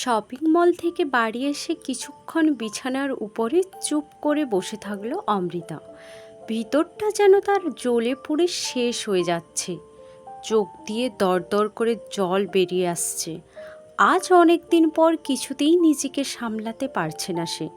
Shopping mall থেকে বাড়ি এসে কিছুক্ষণ বিছানার উপরে চুপ করে বসে থাকল অমৃতা। ভিতরটা যেন তার জ্বলে পুড়ে শেষ হয়ে যাচ্ছে। চোখ দিয়ে দরদর করে জল বেরিয়ে আসছে। আজ অনেক দিন পর কিছুতেই নিজেকে সামলাতে পারছে না সে।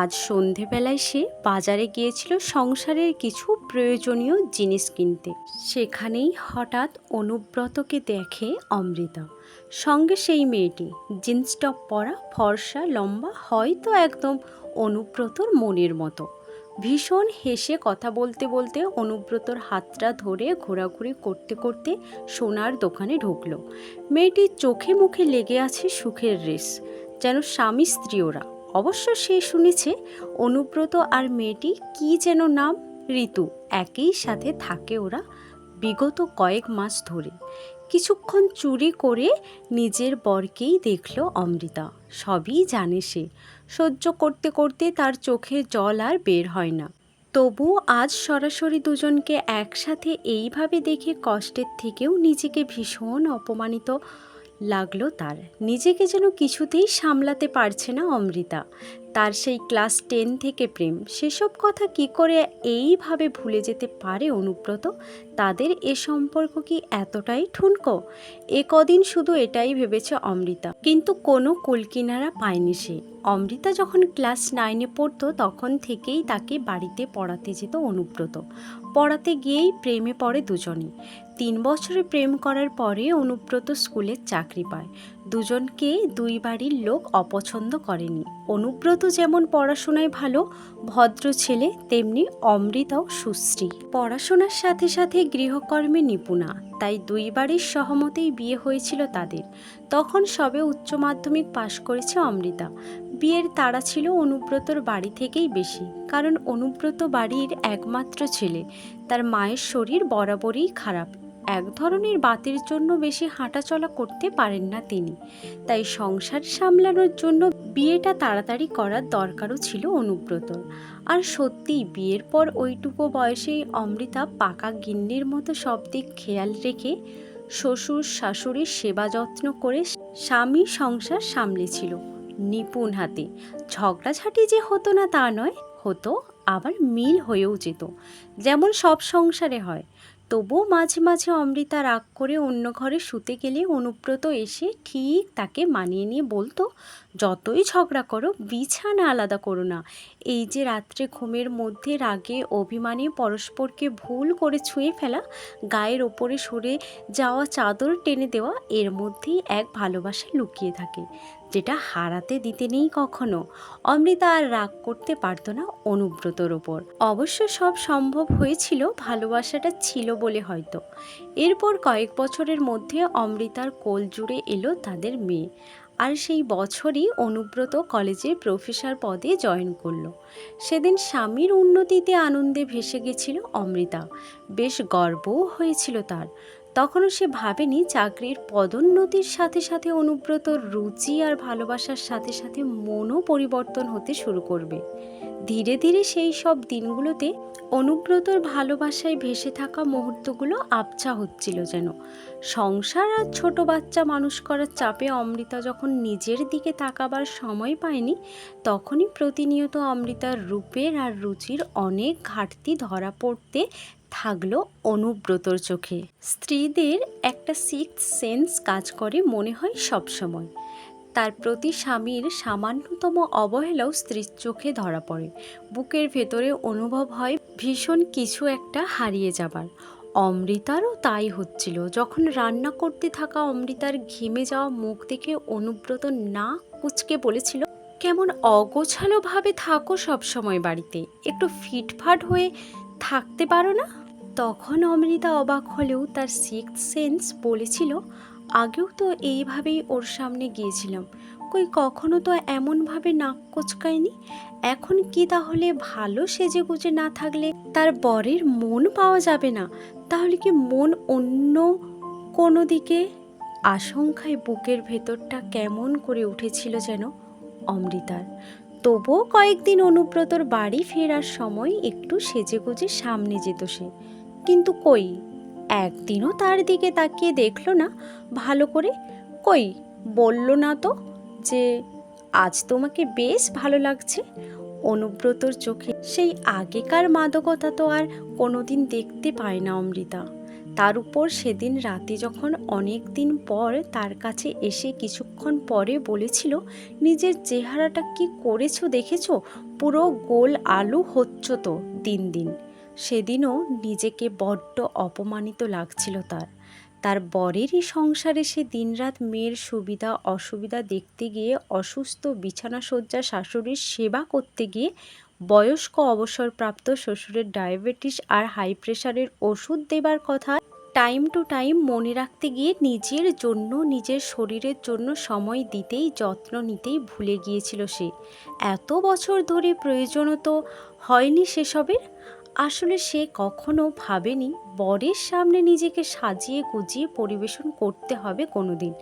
আজ সন্ধেবেলায় সে বাজারে গিয়েছিল সংসারের কিছু প্রয়োজনীয় জিনিস কিনতে। সেখানেই হঠাৎ অনুব্রতকে দেখে অমৃতা। সঙ্গে সেই মেয়েটি। জিন্স টপ পরা, ফর্সা, লম্বা, হয়তো একদম অনুব্রতর মনের মতো। ভীষণ হেসে কথা বলতে বলতে অনুব্রতর হাতটা ধরে ঘোরাঘুরি করতে করতে সোনার দোকানে ঢুকলো। মেয়েটির চোখে মুখে লেগে আছে সুখের রেশ, যেন স্বামী স্ত্রী ওরা। অবশ্য সে শুনেছে অনুব্রত আর মেয়েটি কি যেন নাম? ঋতু একই সাথে থাকে ওরা বিগত কয়েক মাস ধরে। কিছুক্ষণ চুরি করে নিজের বরকেই দেখল অমৃতা। সবই জানে সে। সহ্য করতে করতে তার চোখে জল আর বের হয় না। তবু আজ সরাসরি দুজনকে একসাথে এইভাবে দেখে কষ্টের থেকেও নিজেকে ভীষণ অপমানিত লাগল তার। নিজেকে যেন কিছুতেই সামলাতে পারছে না অমৃতা। তার সেই ক্লাস টেন থেকে প্রেম, সেসব কথা কি করে এইভাবে ভুলে যেতে পারে অনুব্রত? তাদের এ সম্পর্ক কি এতটাই ঠুনকো? এ কদিন শুধু এটাই ভেবেছে অমৃতা। কিন্তু কোনো কুলকিনারা পায়নি সে। অমৃতা যখন ক্লাস নাইনে পড়তো, তখন থেকেই তাকে বাড়িতে পড়াতে যেত অনুব্রত। পড়াতে গিয়েই প্রেমে পড়ে দুজনে তিন বছরে প্রেম করার পরে অনুব্রত স্কুলে চাকরি পায়। দুজনকে দুই বাড়ির লোক অপছন্দ করেনি। অনুব্রত যেমন পড়াশোনায় ভালো, ভদ্র ছেলে, তেমনি অমৃতাও সুশ্রী। পড়াশোনার সাথে সাথে গৃহকর্মে নিপুণা, তাই দুই বাড়ির সহমতেই বিয়ে হয়েছিল তাদের। তখন সবে উচ্চ মাধ্যমিক পাশ করেছে অমৃতা। বিয়ের তাড়া ছিল অনুব্রতর বাড়ি থেকেই বেশি, কারণ অনুব্রত বাড়ির একমাত্র ছেলে। তার মায়ের শরীর বরাবরই খারাপ। এক ধরনের বাতের জন্য বেশি হাঁটাচলা করতে পারেন না তিনি। তাই সংসার সামলানোর জন্য বিয়েটা তাড়াতাড়ি করার দরকারও ছিল অনুব্রতর। আর সত্যি বিয়ের পর ওইটুকু বয়সেই অমৃতা পাকা গিন্নির মতো সব দিক খেয়াল রেখে শ্বশুর শাশুড়ির সেবা যত্ন করে স্বামী সংসার সামলেছিল। নিপুণ হাতে। ঝগড়াঝাটি যে হতো না তা নয়, হতো আবার মিল হয়েও যেত। যেমন সব সংসারে হয়। তবুও মাঝে মাঝে অমৃতা রাগ করে অন্য ঘরে শুতে গেলে অনুব্রত এসে ঠিক তাকে মানিয়ে নিয়ে বলতো, যতই ঝগড়া করো, বিছানা আলাদা করো না। এই যে রাত্রে ঘুমের মধ্যে রাগে অভিমানে পরস্পরকে ভুল করে ছুঁয়ে ফেলা, গায়ের ওপরে সরে যাওয়া চাদর টেনে দেওয়া, এর মধ্যেই এক ভালোবাসা লুকিয়ে থাকে। যেটা হারাতে দিতে নেই কখনো। অমৃতা আর রাগ করতে পারতো না অনুব্রতর ওপর। অবশ্য সব সম্ভব হয়েছিল, ভালোবাসাটা ছিল বলে হয়তো। এরপর কয়েক বছরের মধ্যে অমৃতার কোল জুড়ে এলো তাদের মেয়ে। আর সেই বছরই অনুব্রত কলেজের প্রফেসর পদে জয়েন করল। সেদিন স্বামীর উন্নতিতে আনন্দে ভেসে গেছিল অমৃতা। বেশ গর্বও হয়েছিল তার। তখনও সে ভাবেনি চাকরির পদোন্নতির সাথে সাথে অনুব্রত রুচি আর ভালোবাসার সাথে সাথে মনও পরিবর্তন হতে শুরু করবে। ধীরে ধীরে সেই সব দিনগুলোতে অনুব্রতর ভালোবাসায় ভেসে থাকা মুহূর্তগুলো আবছা হচ্ছিল যেন। সংসার আর ছোট বাচ্চা মানুষ করার চাপে অমৃতা যখন নিজের দিকে তাকাবার সময় পায়নি, তখনই প্রতিনিয়ত অমৃতার রূপের আর রুচির অনেক ঘাটতি ধরা পড়তে থাকল অনুব্রতর চোখে। স্ত্রীদের একটা সিক্স সেন্স কাজ করে মনে হয় সবসময়। তার প্রতি স্বামীর সামান্যতম অবহেলাও স্ত্রীর চোখে ধরা পড়ে। বুকের ভেতরে অনুভব হয় ভীষণ কিছু একটা হারিয়ে যাবার। অমৃতারও তাই হচ্ছিল, যখন রান্না করতে থাকা অমৃতার ঘেমে যাওয়া মুখ দেখে অনুব্রত না কুচকে বলেছিল, কেমন অগোছালোভাবে থাকো সবসময় বাড়িতে। একটু ফিটফাট হয়ে থাকতে পারো না? তখন অমৃতা অবাক হলেও তার সিক্স সেন্স বলেছিল, আগেও তো এইভাবেই ওর সামনে গিয়েছিলাম। কই কখনো তো এমনভাবে নাক কোচকায়নি? এখন কি তাহলে ভালো সেজে গুজে না থাকলে তার বরের মন পাওয়া যাবে না? তাহলে কি মন অন্য কোনো দিকে? আশঙ্কায় বুকের ভেতরটা কেমন করে উঠেছিল যেন অমৃতার। তবুও কয়েকদিন অনুব্রতর বাড়ি ফেরার সময় একটু সেজেগুজে সামনে যেত সে। কিন্তু কই? একদিনও তার দিকে তাকিয়ে দেখল না। ভালো করে কই? বলল না তো যে, আজ তোমাকে বেশ ভালো লাগছে। অনুব্রতর চোখে সেই আগেকার মাদকতা তো আর কোনোদিন দেখতে পায় না অমৃতা। তার উপর সেদিন রাতে যখন অনেক দিন পর তার কাছে এসে কিছুক্ষণ পরে বলেছিল, নিজের চেহারাটা কি করেছ দেখেছ? পুরো গোল আলু হচ্ছ তো দিন দিন। সেদিনও নিজেকে বড্ড অপমানিত লাগছিল তার। তার বরেরই সংসারে সে দিনরাত মেয়ের সুবিধা, অসুবিধা দেখতে গিয়ে, অসুস্থ বিছানা শয্যা শাশুড়ির সেবা করতে গিয়ে, বয়স্ক অবসরপ্রাপ্ত শ্বশুরের ডায়াবেটিস আর হাই প্রেশারের ওষুধ দেবার কথা টাইম টু টাইম মনে রাখতে গিয়ে নিজের জন্য, নিজের শরীরের জন্য সময় দিতেই, যত্ন নিতেই ভুলে গিয়েছিল সে। এত বছর ধরে প্রয়োজনও তো হয়নি সেসবের। আসলে সে কখনো ভাবেনি বরের সামনে নিজেকে সাজিয়ে গুজিয়ে পরিবেশন করতে হবে কোনোদিন।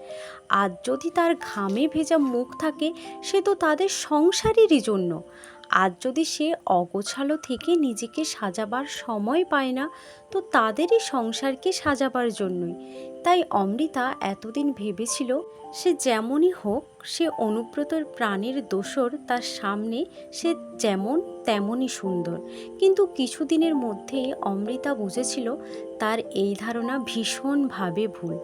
আর যদি তার ঘামে ভেজা মুখ থাকে, সে তো তাদের সংসারেরই জন্য। আর যদি সে অগোছালো থেকে নিজেকে সাজাবার সময় পায় না, তো তাদেরই সংসারকে সাজাবার জন্যই। তাই অমৃতা এতদিন ভেবেছিল সে যেমনই হোক সে অনুব্রতর প্রাণের দোসর তার সামনে সে যেমন তেমনই সুন্দর। কিন্তু কিছুদিনের মধ্যেই অমৃতা বুঝেছিল তার এই ধারণা ভীষণভাবে ভুল।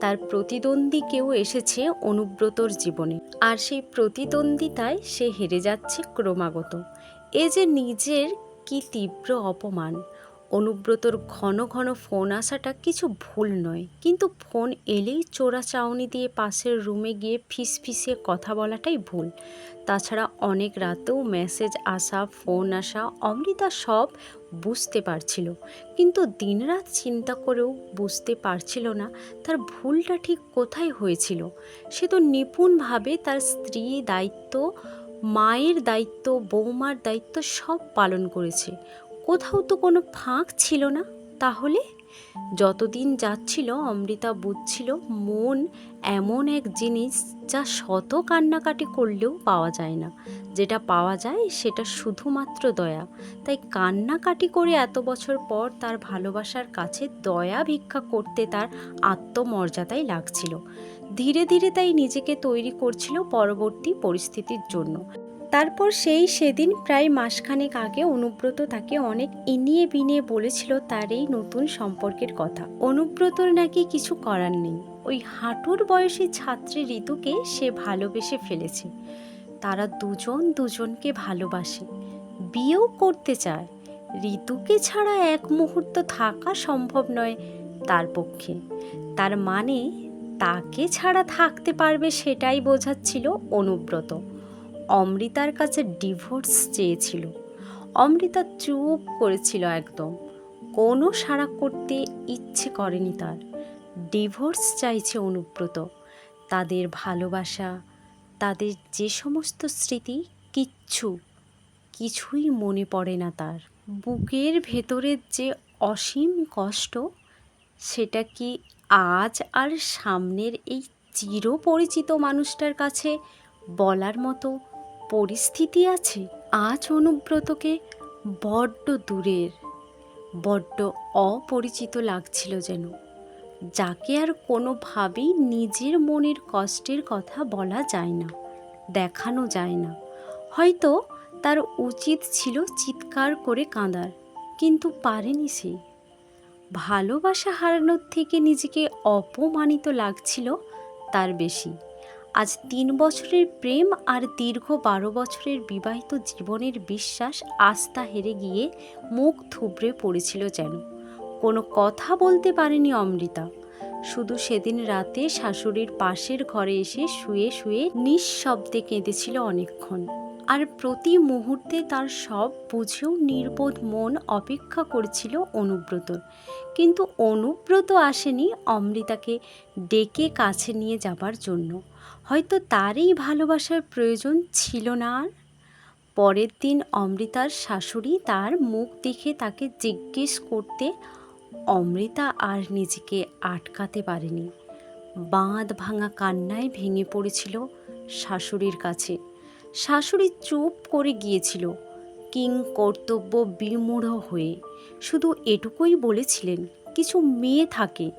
তার প্রতিদ্বন্দ্বী কেউ এসেছে অনুব্রতর জীবনে। আর সেই প্রতিদ্বন্দ্বিতায় সে হেরে যাচ্ছে ক্রমাগত। এ যে নিজের কি তীব্র অপমান। অনুব্রতর ঘন ঘন ফোন আসাটা কিছু ভুল নয়। কিন্তু ফোন এলেই চোরা চাউনি দিয়ে পাশের রুমে গিয়ে ফিস ফিসিয়ে কথা বলাটাই ভুল। তাছাড়া অনেক রাতেও মেসেজ আসা, ফোন আসা, অমৃতা সব বুঝতে পারছিল। কিন্তু দিনরাত চিন্তা করেও বুঝতে পারছিল না তার ভুলটা ঠিক কোথায় হয়েছিল। সে তো নিপুণভাবে তার স্ত্রী দায়িত্ব, মায়ের দায়িত্ব, বৌমার দায়িত্ব সব পালন করেছে। কোথাও তো কোনো ফাঁক ছিল না। তাহলে? যতদিন যাচ্ছিল, অমৃতা বুঝছিল, মন এমন এক জিনিস যা শত কান্নাকাটি করলেও পাওয়া যায় না। যেটা পাওয়া যায়, সেটা শুধুমাত্র দয়া। তাই কান্নাকাটি করে এত বছর পর তার ভালোবাসার কাছে দয়া ভিক্ষা করতে তার আত্মমর্যাদাই লাগছিল। ধীরে ধীরে তাই নিজেকে তৈরি করছিল পরবর্তী পরিস্থিতির জন্য। তারপর সেই সেদিন প্রায় মাসখানেক আগে অনুব্রত তাকে অনেক ইনিয়ে বিনিয়ে বলেছিল তার এই নতুন সম্পর্কের কথা। অনুব্রতর নাকি কিছু করার নেই। ওই হাঁটুর বয়সী ছাত্রী ঋতুকে সে ভালোবেসে ফেলেছে। তারা দুজন দুজনকে ভালোবাসে। বিয়েও করতে চায়। ঋতুকে ছাড়া এক মুহূর্ত থাকা সম্ভব নয় তার পক্ষে। তার মানে তাকে ছাড়া থাকতে পারবে সেটাই বোঝাচ্ছিল অনুব্রত। অমৃতার কাছে ডিভোর্স চেয়েছিল। অমৃতা চুপ করেছিল একদম। কোনো সাড়া করতে ইচ্ছে করেনি তার। ডিভোর্স চাইছে অনুব্রত। তাদের ভালোবাসা, তাদের যে সমস্ত স্মৃতি কিচ্ছু, কিছুই মনে পড়ে না তার। বুকের ভেতরের যে অসীম কষ্ট, সেটা কি আজ আর সামনের এই চিরপরিচিত মানুষটার কাছে বলার মতো পরিস্থিতি আছে, আজ অনুব্রতকে বড্ড দূরের, বড্ড অপরিচিত লাগছিল যেন। যাকে আর কোনোভাবেই নিজের মনের কষ্টের কথা বলা যায় না, দেখানো যায় না। হয়তো তার উচিত ছিল চিৎকার করে কাঁদার, কিন্তু পারেনি সে। ভালোবাসা হারানোর থেকে নিজেকে অপমানিত লাগছিল তার বেশি। আজ তিন বছরের প্রেম আর দীর্ঘ বারো বছরের বিবাহিত জীবনের বিশ্বাস আস্থা হেরে গিয়ে মুখ থুবড়ে পড়েছিল যেন। কোনো কথা বলতে পারেনি অমৃতা। শুধু সেদিন রাতে শাশুড়ির পাশের ঘরে এসে শুয়ে শুয়ে নিঃশব্দে কেঁদেছিল অনেকক্ষণ। আর প্রতি মুহূর্তে তার সব বুঝেও নির্বোধ মন অপেক্ষা করছিল অনুব্রতর কিন্তু অনুব্রত আসেনি অমৃতাকে ডেকে কাছে নিয়ে যাবার জন্য। হয়তো তারই ভালোবাসার প্রয়োজন ছিল না আর। পরের দিন অমৃতার শাশুড়ি তার মুখ দেখে তাকে জিজ্ঞেস করতে অমৃতা আর নিজেকে আটকাতে পারেনি। বাঁধ ভাঙা কান্নায় ভেঙে পড়েছিল শাশুড়ির কাছে। শাশুড়ি চুপ করে গিয়েছিল, কিং কর্তব্য বিমূঢ় হয়ে। শুধু এটুকুই বলেছিলেন, কিছু মেয়ে থাকে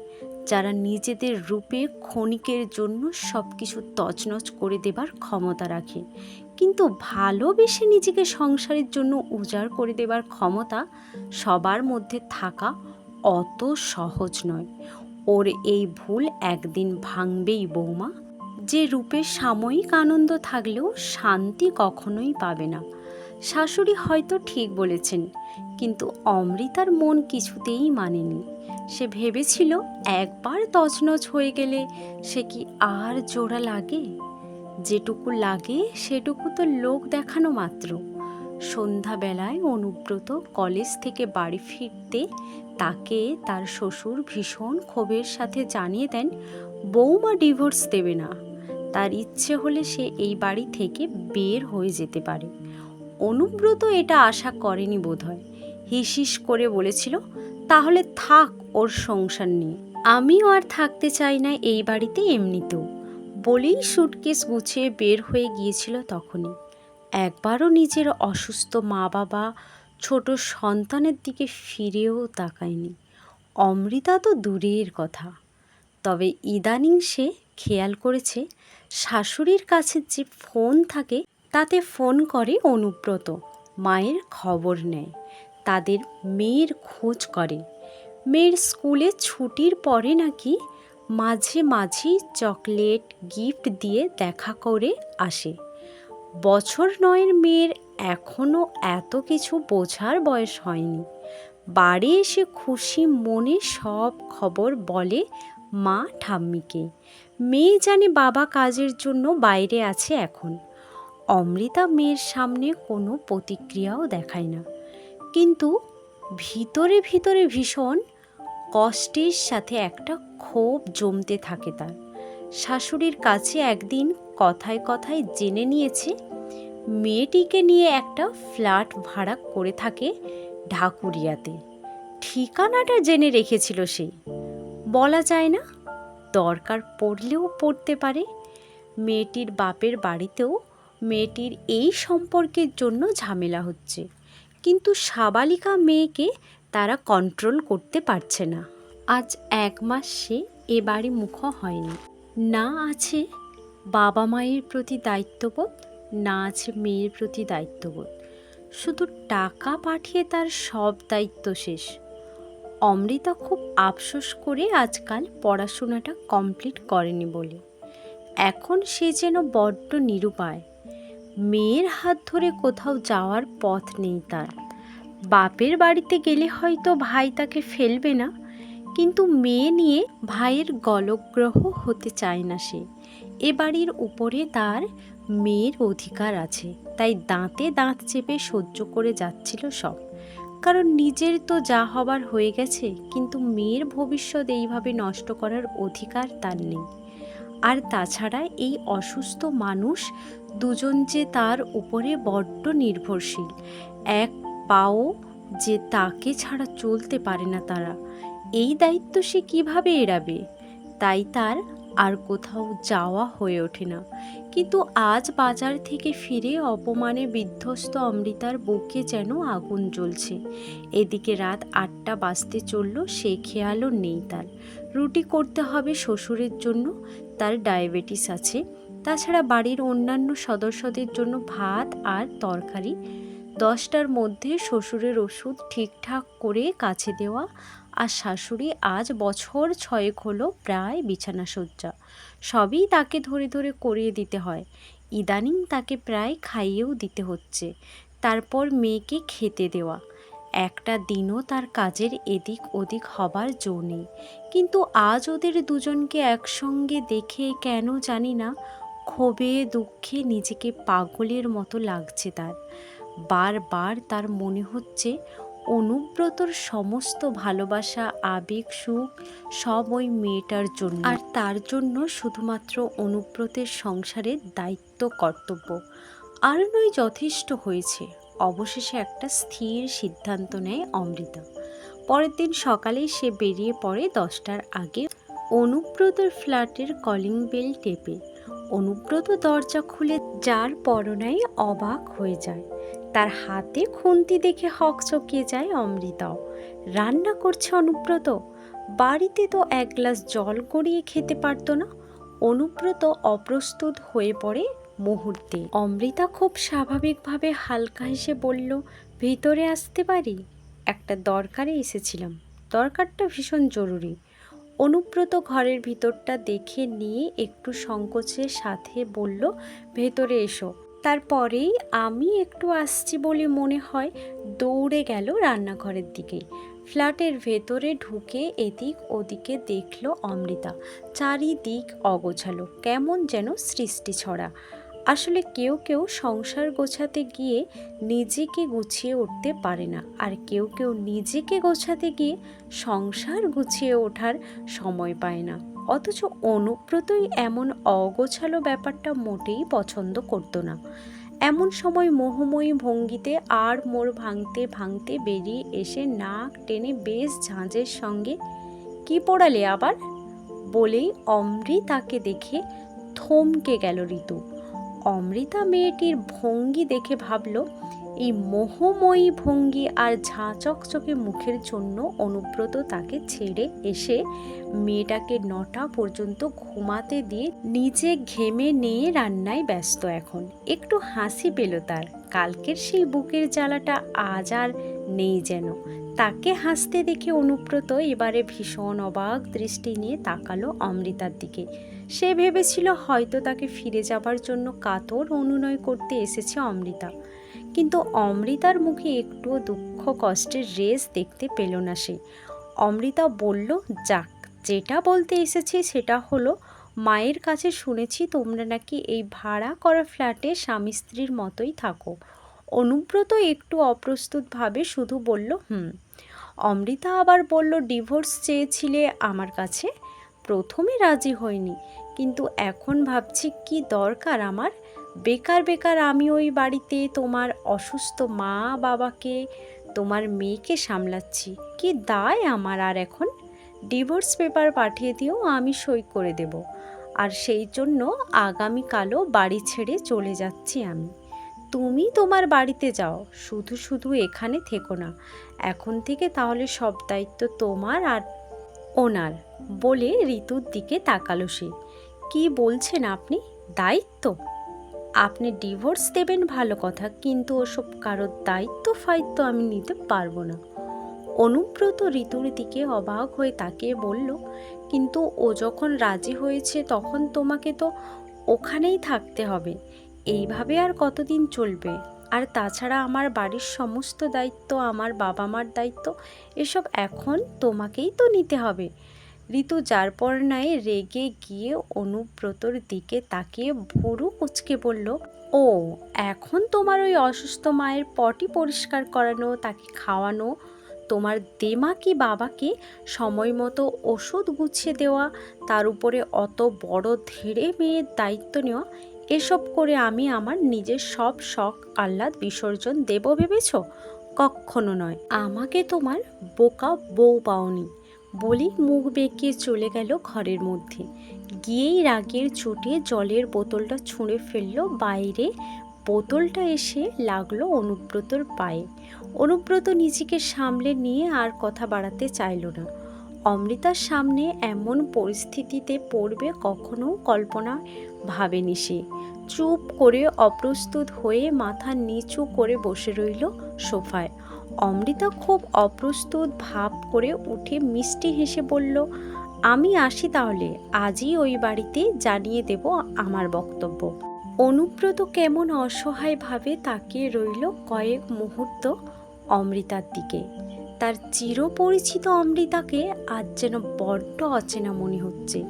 যারা নিজেদের রূপে ক্ষণিকের জন্য সব কিছু তছনছ করে দেবার ক্ষমতা রাখে। কিন্তু ভালোবেসে নিজেকে সংসারের জন্য উজাড় করে দেবার ক্ষমতা সবার মধ্যে থাকা অত সহজ নয়। ওর এই ভুল একদিন ভাঙবেই বৌমা। যে রূপে সাময়িক আনন্দ থাকলেও শান্তি কখনোই পাবে না। শাশুড়ি হয়তো ঠিক বলেছেন, কিন্তু অমৃতার মন কিছুতেই মানেনি। সে ভেবেছিল, একবার তছনছ হয়ে গেলে সে কি আর জোড়া লাগে? যেটুকু লাগে, সেটুকু তো লোক দেখানো মাত্র। সন্ধ্যাবেলায় অনুব্রত কলেজ থেকে বাড়ি ফিরতে তাকে তার শ্বশুর ভীষণ ক্ষোভের সাথে জানিয়ে দেন, বৌমা ডিভোর্স দেবে না। তার ইচ্ছে হলে সে এই বাড়ি থেকে বের হয়ে যেতে পারে। অনুব্রত এটা আশা করেনি বোধহয়। হিসিস করে বলেছিল, তাহলে থাক ওর সংসার নিয়ে। আমিও আর থাকতে চাই না এই বাড়িতে এমনিতেও। বলেই সুটকেস গুছিয়ে বের হয়ে গিয়েছিল তখনই। একবারও নিজের অসুস্থ মা বাবা ছোট সন্তানের দিকে ফিরেও তাকায়নি। অমৃতা তো দূরের কথা। তবে ইদানিং সে খেয়াল করেছে শাশুড়ির কাছে যে ফোন থাকে, তাতে ফোন করে অনুব্রত। মায়ের খবর নেয়। তাদের মেয়ের খোঁজ করে। মেয়ের স্কুলে ছুটির পরে নাকি মাঝে মাঝেই চকলেট, গিফট দিয়ে দেখা করে আসে। বছর নয়ের মেয়ের এখনও এত কিছু বোঝার বয়স হয়নি। বাড়ি এসে খুশি মনে সব খবর বলে মা ঠাম্মিকে। মেয়ে জানে বাবা কাজের জন্য বাইরে আছে এখন। অমৃতা মেয়ের সামনে কোনো প্রতিক্রিয়াও দেখায় না। কিন্তু ভিতরে ভিতরে ভীষণ কষ্টের সাথে একটা ক্ষোভ জমতে থাকে তার। শাশুড়ির কাছে একদিন কথায় কথায় জেনে নিয়েছে, মেয়েটিকে নিয়ে একটা ফ্ল্যাট ভাড়া করে থাকে ঢাকুরিয়াতে। ঠিকানাটা জেনে রেখেছিল সে। বলা যায় না দরকার পড়লেও পড়তে পারে। মেয়েটির বাপের বাড়িতেও মেয়েটির এই সম্পর্কের জন্য ঝামেলা হচ্ছে। কিন্তু সাবালিকা মেয়েকে তারা কন্ট্রোল করতে পারছে না। আজ এক মাস সে এ বাড়ি মুখ হয়নি। না আছে বাবা মায়ের প্রতি দায়িত্ববোধ, না আছে মেয়ের প্রতি দায়িত্ববোধ। শুধু টাকা পাঠিয়ে তার সব দায়িত্ব শেষ। অমৃতা খুব আফসোস করে আজকাল পড়াশোনাটা কমপ্লিট করেনি বলে। এখন সে যেন বড্ড নিরুপায়। মেয়ের হাত ধরে কোথাও যাওয়ার পথ নেই তার। বাপের বাড়িতে গেলে হয়তো ভাই তাকে ফেলবে না, কিন্তু মেয়ে নিয়ে ভাইয়ের গলগ্রহ হতে চায় না সে। এ বাড়ির উপরে তার মেয়ের অধিকার আছে, তাই দাঁতে দাঁত চেপে সহ্য করে যাচ্ছিল সব। কারণ নিজের তো যা হবার হয়ে গেছে, কিন্তু মেয়ের ভবিষ্যৎ এইভাবে নষ্ট করার অধিকার তার নেই। আর তাছাড়া এই অসুস্থ মানুষ দুজন যে তার উপরে বড্ড নির্ভরশীল, এক পাও যে তাকে ছাড়া চলতে পারে না তারা। এই দায়িত্ব সে কীভাবে এড়াবে? তাই তার আর কোথাও যাওয়া হয়ে ওঠে না। কিন্তু আজ বাজার থেকে ফিরে অপমানে বিধ্বস্ত অমৃতার বুকে যেন আগুন জ্বলছে। এদিকে রাত আটটা বাজতে চলল, সে খেয়ালও নেই তার। রুটি করতে হবে শ্বশুরের জন্য, তার ডায়াবেটিস আছে। তাছাড়া বাড়ির অন্যান্য সদস্যদের জন্য ভাত আর তরকারি। দশটার মধ্যে শ্বশুরের ওষুধ ঠিকঠাক করে কাছে দেওয়া আর শাশুড়ি আজ বছর ছয়েক হলো প্রায় বিছানাসজ্জা সবই তাকে ধরে ধরে করিয়ে দিতে হয়। ইদানিং তাকে প্রায় খাইয়েও দিতে হচ্ছে। তারপর মেয়েকে খেতে দেওয়া। একটা দিনও তার কাজের এদিক ওদিক হবার জো নেই। কিন্তু আজ ওদের দুজনকে একসঙ্গে দেখে কেন জানি না, ক্ষোভে দুঃখে নিজেকে পাগলের মতো লাগছে তার। বারবার তার মনে হচ্ছে অনুব্রতর সমস্ত ভালোবাসা, আবেগ, সুখ সব ওই মেয়েটার জন্য। আর তার জন্য শুধুমাত্র অনুব্রতের সংসারের দায়িত্ব, কর্তব্য। আর নয়, যথেষ্ট হয়েছে। অবশেষে একটা স্থির সিদ্ধান্ত নেয় অমৃতা। পরের দিন সকালেই সে বেরিয়ে পড়ে দশটার আগে অনুব্রতর ফ্ল্যাটের কলিং বেল টেপে। অনুব্রত দরজা খুলে যার পরনায় অবাক হয়ে যায়। তার হাতে খুন্তি দেখে হক চকিয়ে যায় অমৃতাও রান্না করছে অনুব্রত। বাড়িতে তো এক গ্লাস জল গড়িয়ে খেতে পারতো না। অনুব্রত অপ্রস্তুত হয়ে পড়ে মুহূর্তে। অমৃতা খুব স্বাভাবিকভাবে হালকা হেসে বলল, ভিতরে আসতে পারি? একটা দরকারে এসেছিলাম। দরকারটা ভীষণ জরুরি। অনুব্রত ঘরের ভিতরটা দেখে নিয়ে একটু সংকোচের সাথে বলল, ভেতরে এসো। তারপরেই আমি একটু আসছি বলে মনে হয় দৌড়ে গেল রান্নাঘরের দিকে। ফ্ল্যাটের ভেতরে ঢুকে এদিক ওদিকে দেখল অমৃতা। চারিদিক অগোছালো, কেমন যেন সৃষ্টি ছড়া। আসলে কেউ কেউ সংসার গোছাতে গিয়ে নিজেকে গুছিয়ে উঠতে পারে না, আর কেউ কেউ নিজেকে গোছাতে গিয়ে সংসার গুছিয়ে ওঠার সময় পায় না। অথচ অনুব্রতই এমন অগোছালো ব্যাপারটা মোটেই পছন্দ করতো না। এমন সময় মোহময়ী ভঙ্গিতে আর মোড় ভাঙতে ভাঙতে বেরিয়ে এসে নাক টেনে বেশ ঝাঁঝের সঙ্গে, কি পড়ালে আবার? বলেই অমৃতাকে দেখে থমকে গেল ঋতু। অমৃতা মেয়েটির ভঙ্গি দেখে ভাবল এই মোহময়ী ভঙ্গি আর ঝাঁ চকচকে মুখের জন্য অনুব্রত তাকে ছেড়ে এসে মেয়েটাকে নটা পর্যন্ত ঘুমাতে দিয়ে নিজে ঘেমে নিয়ে রান্নায় ব্যস্ত এখন। একটু হাসি পেল তার। কালকের সেই বুকের জ্বালাটা আজ আর নেই যেন। তাকে হাসতে দেখে অনুব্রত এবারে ভীষণ অবাক দৃষ্টি নিয়ে তাকালো অমৃতার দিকে। সে ভেবেছিল হয়তো তাকে ফিরে যাবার জন্য কাতর অনুনয় করতে এসেছে অমৃতা। কিন্তু অমৃতার মুখে একটুও দুঃখ কষ্টের রেস দেখতে পেল না সে। অমৃতা বলল, যাক, যেটা বলতে এসেছি সেটা হলো, মায়ের কাছে শুনেছি তোমরা নাকি এই ভাড়া করা ফ্ল্যাটে স্বামী স্ত্রীর মতোই থাকো অনুব্রত একটু অপ্রস্তুতভাবে শুধু বলল, হুম অমৃতা আবার বলল, ডিভোর্স চেয়েছিলে আমার কাছে? প্রথমে রাজি হয়নি, কিন্তু এখন ভাবছি কি দরকার আমার? বেকার বেকার আমি ওই বাড়িতে তোমার অসুস্থ মা বাবাকে, তোমার মেয়েকে সামলাচ্ছি। কি দায় আমার আর এখন? ডিভোর্স পেপার পাঠিয়ে দিও, আমি সই করে দেব। আর সেই জন্য আগামীকালও বাড়ি ছেড়ে চলে যাচ্ছি আমি। তুমি তোমার বাড়িতে যাও, শুধু শুধু এখানে থেকো না। এখন থেকে তাহলে সব দায়িত্ব তোমার আর ওনার, বলে ঋতুর দিকে তাকালো সে। কী বলছেন আপনি? দায়িত্ব? আপনি ডিভোর্স দেবেন ভালো কথা, কিন্তু ওসব কারোর দায়িত্ব ফায়িত্ব আমি নিতে পারব না। অনুব্রত ঋতুর দিকে অবাক হয়ে তাকিয়ে বলল, কিন্তু ও যখন রাজি হয়েছে তখন তোমাকে তো ওখানেই থাকতে হবে। এইভাবে আর কতদিন চলবে? আর তাছাড়া আমার বাড়ির সমস্ত দায়িত্ব, আমার বাবা মার দায়িত্ব, এসব এখন তোমাকেই তো নিতে হবে। ঋতু যার পর নাই রেগে গিয়ে অনুব্রতর দিকে তাকিয়ে ভুরু কুচকে বলল, ও, এখন তোমার ওই অসুস্থ মায়ের পটি পরিষ্কার করানো, তাকে খাওয়ানো, তোমার দেমাকি বাবাকে সময় মতো ওষুধ গুছিয়ে দেওয়া, তার উপরে অত বড় ধেড়ে মেয়ের দায়িত্ব নেওয়া, এসব করে আমি আমার নিজের সব শখ, আহ্লাদ, বিসর্জন দেব ভেবেছ? কখনো নয়। আমাকে তোমার বোকা বউ পাওনি। বলেই মুখ বেঁকিয়ে চলে গেল ঘরের মধ্যে। গিয়েই রাগের চোটে জলের বোতলটা ছুঁড়ে ফেলল বাইরে। বোতলটা এসে লাগল অনুব্রতর পায়ে। অনুব্রত নিজেকে সামলে নিয়ে আর কথা বাড়াতে চাইল না। অমৃতার সামনে এমন পরিস্থিতিতে পড়বে কখনো কল্পনা ভাবেনি সে। চুপ করে অপ্রস্তুত হয়ে মাথা নিচু করে বসে রইল সোফায়। অমৃতা খুব অপ্রস্তুত ভাব করে উঠে মিষ্টি হেসে বলল, আমি আসি তাহলে, আজই ওই বাড়িতে জানিয়ে দেব আমার বক্তব্য। অনুব্রত কেমন অসহায়ভাবে তাকিয়ে রইল কয়েক মুহূর্ত অমৃতার দিকে। তার চিরপরিচিত অমৃতাকে আজ যেন বড্ড অচেনা মনে হচ্ছে।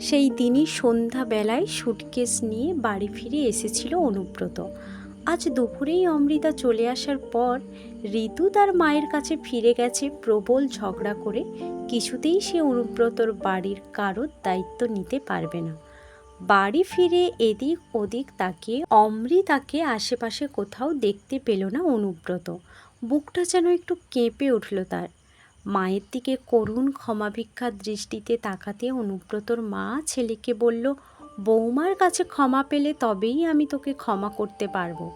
সেই দিনই সন্ধ্যাবেলায় সুটকেস নিয়ে বাড়ি ফিরে এসেছিল অনুব্রত। আজ দুপুরেই অমৃতা চলে আসার পর ঋতু তার মায়ের কাছে ফিরে গেছে প্রবল ঝগড়া করে। কিছুতেই সে অনুব্রতর বাড়ির কারোর দায়িত্ব নিতে পারবে না। বাড়ি ফিরে এদিক ওদিক তাকিয়ে অমৃতাকে আশেপাশে কোথাও দেখতে পেল না অনুব্রত। বুকটা যেন একটু কেঁপে উঠল তার। মায়ের দিকে করুণ ক্ষমাভিক্ষার দৃষ্টিতে তাকাতে অনুব্রতর মা ছেলেকে বলল বৌমার কাছে ক্ষমা পেলে তবেই আমি তোকে ক্ষমা করতে পারব।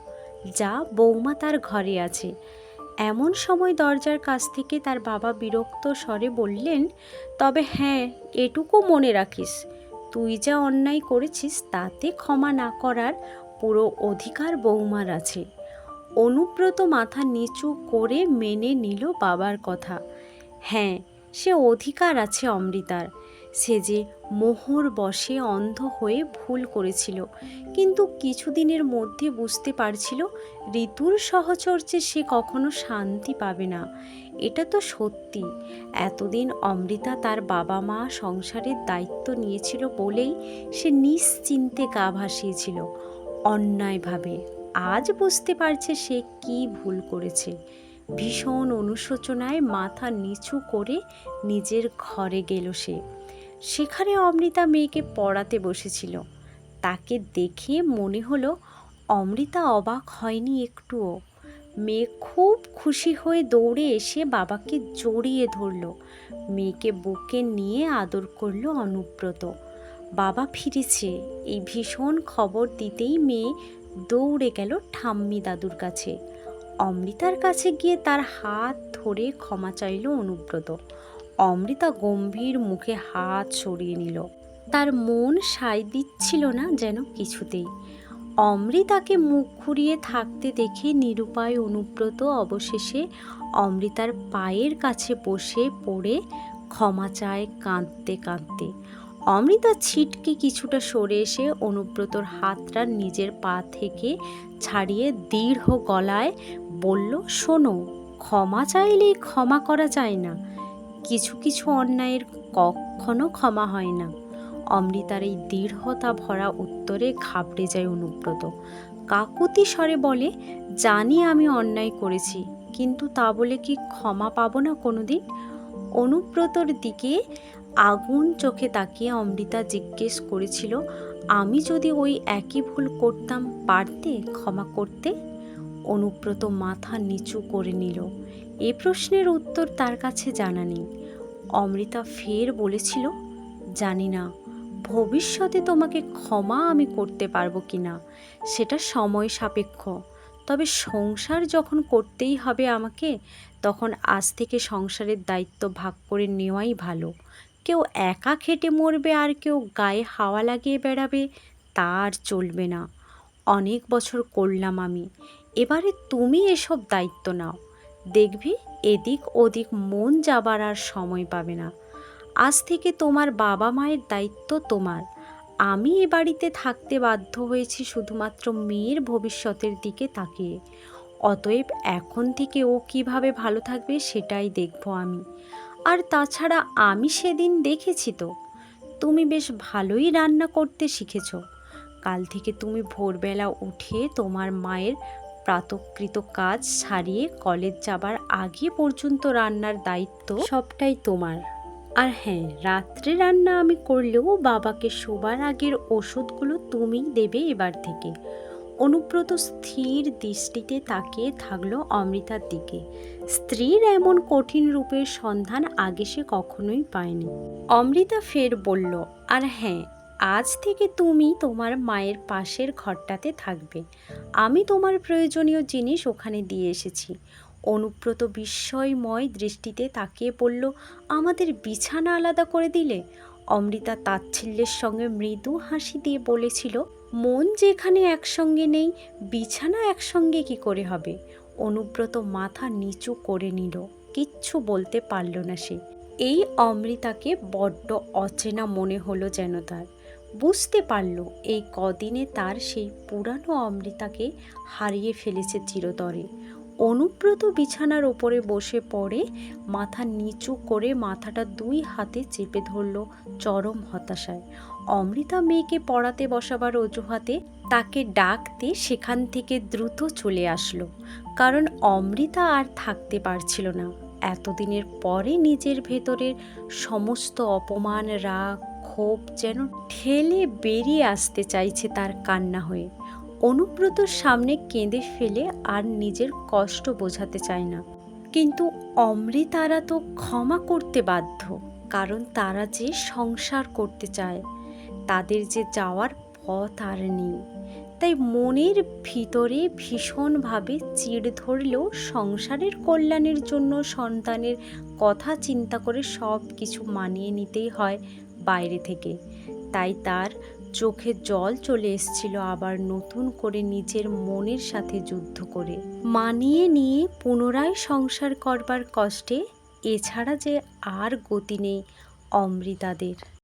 যা বৌমা তার ঘরে আছে। এমন সময় দরজার কাছ থেকে তার বাবা বিরক্ত স্বরে বললেন, তবে হ্যাঁ এটুকু মনে রাখিস। তুই যা অন্যায় করেছিস তাতে ক্ষমা না করার পুরো অধিকার বৌমার আছে অনুব্রত মাথা নিচু করে মেনে নিল বাবার কথা। হ্যাঁ সে অধিকার আছে অমৃতার। সে যে মোহর বশে অন্ধ হয়ে ভুল করেছিল। কিন্তু কিছুদিনের মধ্যে বুঝতে পারছিল, ঋতুর সহচর্যে সে কখনো শান্তি পাবে না। এটা তো সত্যি। এতদিন অমৃতা তার বাবা মা সংসারের দায়িত্ব নিয়েছিল বলেই সে নিশ্চিন্তে গা ভাসিয়েছিল। অন্যায়ভাবে। আজ বুঝতে পারছে সে কি ভুল করেছে। ভীষণ অনুশোচনায় মাথা নিচু করে নিজের ঘরে গেল সে। সেখানে অমৃতা মেয়েকে পড়াতে বসেছিল। তাকে দেখে মনে হলো অমৃতা অবাক হয়নি একটুও। মেয়ে খুব খুশি হয়ে দৌড়ে এসে বাবাকে জড়িয়ে ধরল। মেয়েকে বুকে নিয়ে আদর করল অনুব্রত। বাবা ফিরেছে। এই ভীষণ খবর দিতেই মেয়ে দৌড়ে গেল ঠাম্মি দাদুর কাছে। অমৃতার কাছে গিয়ে তার হাত ধরে ক্ষমা চাইল অনুব্রত। অমৃতা গম্ভীর মুখে হাত সরিয়ে নিল। তার মন সাই দিচ্ছিল না যেন কিছুতেই। অমৃতাকে মুখ ঘুরিয়ে থাকতে দেখে নিরুপায় অনুব্রত অবশেষে অমৃতার পায়ের কাছে বসে পড়ে ক্ষমা চায় কাঁদতে কাঁদতে। অমৃতা ছিটকে কিছুটা সরে এসে অনুব্রতর হাতটা নিজের পা থেকে ছাড়িয়ে দৃঢ় গলায় বলল, শোনো, ক্ষমা চাইলেই ক্ষমা করা যায় না। কিছু কিছু অন্যায়ের কখনো ক্ষমা হয় না। অমৃতার এই দৃঢ়তা ভরা উত্তরে ঘাবড়ে যায় অনুব্রত। কাকুতি স্বরে বলে, জানি আমি অন্যায় করেছি, কিন্তু তা বলে কি ক্ষমা পাবো না কোনোদিন? অনুব্রতর দিকে আগুন চোখে তাকিয়ে অমৃতা জিজ্ঞেস করেছিল, আমি যদি ওই একই ভুল করতাম, পারতে, ক্ষমা করতে? অনুব্রত মাথা নিচু করে নিল। এ প্রশ্নের উত্তর তার কাছে জানা নেই। অমৃতা ফের বলেছিল, জানি না, ভবিষ্যতে তোমাকে ক্ষমা আমি করতে পারব কি না, সেটা সময় সাপেক্ষ। তবে সংসার যখন করতেই হবে আমাকে, তখন আজ থেকে সংসারের দায়িত্ব ভাগ করে নেওয়াই ভালো। কেউ একা খেটে মরবে আর কেউ গায়ে হাওয়া লাগিয়ে বেড়াবে তার চলবে না। অনেক বছর করলাম আমি। এবারে তুমি এসব দায়িত্ব নাও। দেখবি এদিক ওদিক মন যাবার আর সময় পাবে না। আজ থেকে তোমার বাবা মায়ের দায়িত্ব তোমার। আমি এ বাড়িতে থাকতে বাধ্য হয়েছি শুধুমাত্র মেয়ের ভবিষ্যতের দিকে তাকিয়ে। অতএব এখন থেকে ও কীভাবে ভালো থাকবে সেটাই দেখব আমি। আর তাছাড়া আমি সেদিন দেখেছি তো। তুমি বেশ ভালোই রান্না করতে শিখেছ। কাল থেকে তুমি ভোরবেলা উঠে তোমার মায়ের প্রাতকৃত কাজ সারিয়ে কলেজ যাবার আগে পর্যন্ত রান্নার দায়িত্ব সবটাই তোমার। আর হ্যাঁ রাত্রে রান্না আমি করলেও বাবাকে শোবার আগের ওষুধগুলো তুমিই দেবে এবার থেকে। অনুব্রত স্থির দৃষ্টিতে তাকিয়ে থাকল অমৃতার দিকে। স্ত্রীর এমন কঠিন রূপের সন্ধান আগে সে কখনোই পায়নি। অমৃতা ফের বলল, আর হ্যাঁ আজ থেকে তুমি তোমার মায়ের পাশের ঘরটাতে থাকবে। আমি তোমার প্রয়োজনীয় জিনিস ওখানে দিয়ে এসেছি। অনুব্রত বিস্ময়ময় দৃষ্টিতে তাকিয়ে বলল, আমাদের বিছানা আলাদা করে দিলে? অমৃতা তাচ্ছিল্যের সঙ্গে মৃদু হাসি দিয়ে বলেছিল, মন যেখানে একসঙ্গে নেই, বিছানা একসঙ্গে কি করে হবে? অনুব্রত মাথা নিচু করে নিল, কিচ্ছু বলতে পারল না সে। এই অমৃতাকে বড্ড অচেনা মনে হলো যেন তার। বুঝতে পারল এই কদিনে তার সেই পুরানো অমৃতাকে হারিয়ে ফেলেছে চিরতরে। অনুব্রত বিছানার ওপরে বসে পড়ে মাথা নিচু করে মাথাটা দুই হাতে চেপে ধরল চরম হতাশায়। অমৃতা মেয়েকে পড়াতে বসাবার অজুহাতে তাকে ডাকতে সেখান থেকে দ্রুত চলে আসলো, কারণ অমৃতা আর থাকতে পারছিল না। এতদিনের পরে নিজের ভেতরের সমস্ত অপমান, রাগ ক্ষোভ যেন ঠেলে বেরিয়ে আসতে চাইছে তার কান্না হয়ে। অনুব্রতর সামনে কেঁদে ফেলে আর নিজের কষ্ট বোঝাতে চায় না। কিন্তু অমৃতারা তো ক্ষমা করতে বাধ্য, কারণ তারা যে সংসার করতে চায়, তাদের যে যাওয়ার পথ আর নেই। তাই মনের ভিতরে ভীষণভাবে চিড় ধরলেও সংসারের কল্যাণের জন্য সন্তানের কথা চিন্তা করে সব কিছু মানিয়ে নিতেই হয় বাইরে থেকে। তাই তার চোখে জল চলে এসছিল আবার নতুন করে নিজের মনের সাথে যুদ্ধ করে। মানিয়ে নিয়ে পুনরায় সংসার করবার কষ্টে এছাড়া যে আর গতি নেই অমৃতাদের।